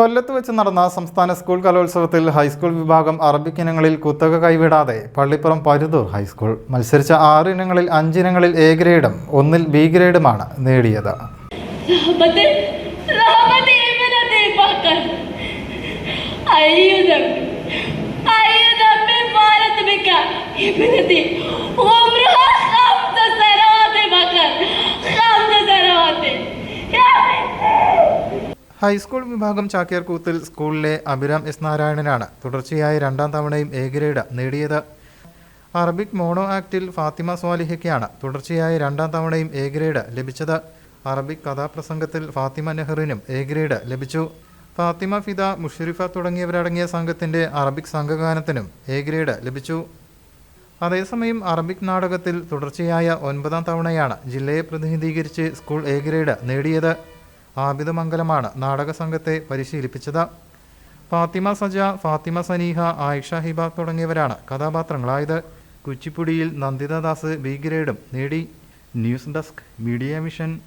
കൊല്ലത്ത് വെച്ച് നടന്ന സംസ്ഥാന സ്കൂൾ കലോത്സവത്തിൽ ഹൈസ്കൂൾ വിഭാഗം അറബിക് ഇനങ്ങളിൽ കുത്തക കൈവിടാതെ പള്ളിപ്പുറം പരുതൂർ ഹൈസ്കൂൾ മത്സരിച്ച ആറ് ഇനങ്ങളിൽ അഞ്ചിനങ്ങളിൽ എ ഗ്രേഡും ഒന്നിൽ ബി ഗ്രേഡുമാണ് നേടിയത്. ഓ ഹൈസ്കൂൾ വിഭാഗം ചാക്യാർകൂത്തിൽ സ്കൂളിലെ അഭിരാം എസ് നാരായണനാണ് തുടർച്ചയായി രണ്ടാം തവണയും എ ഗ്രേഡ് നേടിയത്. അറബിക് മോണോ ആക്ടിൽ ഫാത്തിമ സ്വാലിഹയ്ക്കാണ് തുടർച്ചയായി രണ്ടാം തവണയും എ ഗ്രേഡ് ലഭിച്ചത്. അറബിക് കഥാപ്രസംഗത്തിൽ ഫാത്തിമ നെഹ്റിനും എ ഗ്രേഡ് ലഭിച്ചു. ഫാത്തിമ ഫിദ മുഷരിഫ തുടങ്ങിയവരടങ്ങിയ സംഘത്തിന്റെ അറബിക് സംഘഗാനത്തിനും എ ഗ്രേഡ് ലഭിച്ചു. അതേസമയം അറബിക് നാടകത്തിൽ തുടർച്ചയായ ഒൻപതാം തവണയാണ് ജില്ലയെ പ്രതിനിധീകരിച്ച് സ്കൂൾ എ ഗ്രേഡ് നേടിയത്. ആബിദ് മംഗലമാണ് നാടക സംഘത്തെ പരിശീലിപ്പിച്ചത്. ഫാത്തിമ സജ ഫാത്തിമ സനീഹ ആയിഷ ഹിബ തുടങ്ങിയവരാണ് കഥാപാത്രങ്ങളായത്. കുച്ചിപ്പുടിയിൽ നന്ദിതദാസ് ബി ഗ്രേഡും നേടി. News desk media mission.